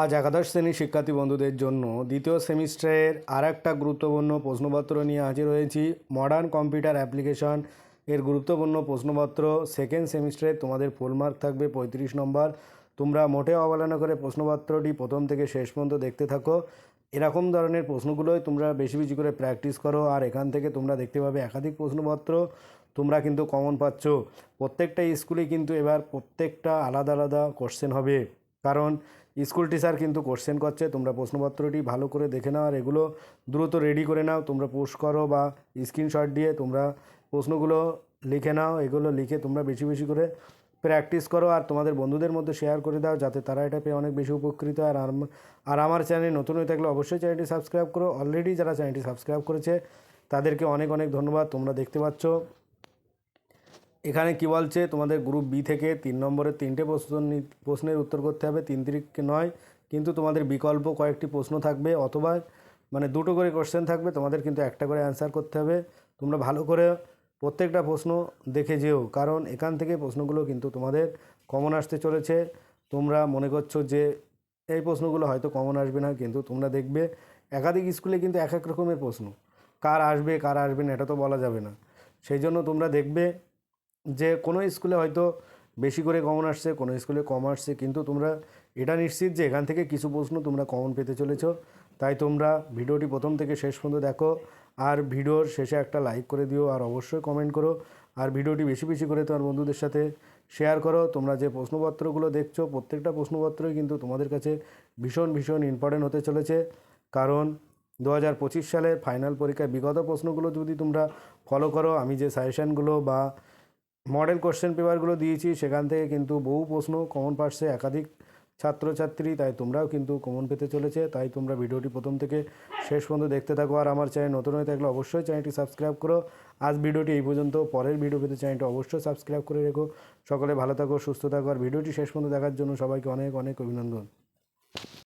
আজ একাদশ শ্রেণির শিক্ষার্থী বন্ধুদের জন্য দ্বিতীয় সেমিস্টারের আর একটা গুরুত্বপূর্ণ প্রশ্নপত্র নিয়ে হাজির হয়েছি। মডার্ন কম্পিউটার অ্যাপ্লিকেশন এর গুরুত্বপূর্ণ প্রশ্নপত্র সেকেন্ড সেমিস্টারে তোমাদের ফুল মার্ক থাকবে পঁয়ত্রিশ নম্বর। তোমরা মোটেও অবহেলনা করে প্রশ্নপত্রটি প্রথম থেকে শেষ পর্যন্ত দেখতে থাকো। এরকম ধরনের প্রশ্নগুলোই তোমরা বেশি বেশি করে প্র্যাকটিস করো আর এখান থেকে তোমরা দেখতে পাবে একাধিক প্রশ্নপত্র তোমরা কিন্তু কমন পাচ্ছ। প্রত্যেকটা স্কুলে কিন্তু এবার প্রত্যেকটা আলাদা আলাদা কোশ্চেন হবে। কারণ স্কুল টিচার কিন্তু কোশ্চেন করছে, তোমরা প্রশ্নপত্রটি ভালো করে দেখে নাও আর এগুলো দ্রুত রেডি করে নাও। তোমরা পোস্ট করো বা স্ক্রিনশট দিয়ে তোমরা প্রশ্নগুলো লিখে নাও, এগুলো লিখে তোমরা বেশি বেশি করে প্র্যাকটিস করো আর তোমাদের বন্ধুদের মধ্যে শেয়ার করে দাও যাতে তারা এটা পেয়ে অনেক বেশি উপকৃত আর আর আমার চ্যানেল নতুন হয়ে থাকলে অবশ্যই চ্যানেলটি সাবস্ক্রাইব করো। অলরেডি যারা চ্যানেলটি সাবস্ক্রাইব করেছে, তাদেরকে অনেক অনেক ধন্যবাদ। তোমরা দেখতে পাচ্ছ এখানে কি বলছে? তোমাদের গ্রুপ বি থেকে তিন নম্বরের তিনটে প্রশ্ন প্রশ্নের উত্তর করতে হবে, তিন তিরিখকে নয়। কিন্তু তোমাদের বিকল্প কয়েকটি প্রশ্ন থাকবে, অথবা মানে দুটো করে কোশ্চেন থাকবে, তোমাদের কিন্তু একটা করে অ্যান্সার করতে হবে। তোমরা ভালো করে প্রত্যেকটা প্রশ্ন দেখে যেও, কারণ এখান থেকে প্রশ্নগুলো কিন্তু তোমাদের কমন আসতে চলেছে। তোমরা মনে করছ যে এই প্রশ্নগুলো হয়তো কমন আসবে না, কিন্তু তোমরা দেখবে একাধিক স্কুলে কিন্তু এক এক রকমের প্রশ্ন। কার আসবে কার আসবে না, এটা তো বলা যাবে না। সেই জন্য তোমরা দেখবে যে কোনো স্কুলে হয়তো বেশি করে কমন আসছে, কোনো স্কুলে কম আসছে, কিন্তু তোমরা এটা নিশ্চিত যে এখান থেকে কিছু প্রশ্ন তোমরা কমন পেতে চলেছো। তাই তোমরা ভিডিওটি প্রথম থেকে শেষ পর্যন্ত দেখো, আর ভিডিওর শেষে একটা লাইক করে দিও, আর অবশ্যই কমেন্ট করো। আর ভিডিওটি বেশি বেশি করে তোমার বন্ধুদের সাথে শেয়ার করো। তোমরা যে প্রশ্নপত্রগুলো দেখছ, প্রত্যেকটা প্রশ্নপত্রই কিন্তু তোমাদের কাছে ভীষণ ভীষণ ইম্পর্টেন্ট হতে চলেছে। কারণ দু হাজার পঁচিশ সালের ফাইনাল পরীক্ষায় বিগত প্রশ্নগুলো যদি তোমরা ফলো করো, আমি যে সাজেশানগুলো বা মডেল কোশ্চেন পেপারগুলো দিয়েছি, সেখান থেকে কিন্তু বহু প্রশ্ন কমন পার্সে একাধিক ছাত্রছাত্রী, তাই তোমরাও কিন্তু কমন পেতে চলেছে। তাই তোমরা ভিডিওটি প্রথম থেকে শেষ পর্যন্ত দেখতে থাকো। আর আমার চ্যানেল নতুন হয়ে থাকলে অবশ্যই চ্যানেলটি সাবস্ক্রাইব করো। আজ ভিডিওটি এই পর্যন্ত। পরের ভিডিও পেতে চ্যানেলটি অবশ্যই সাবস্ক্রাইব করে রেখো। সকলে ভালো থাকো, সুস্থ থাকো। আর ভিডিওটি শেষ পর্যন্ত দেখার জন্য সবাইকে অনেক অনেক অভিনন্দন।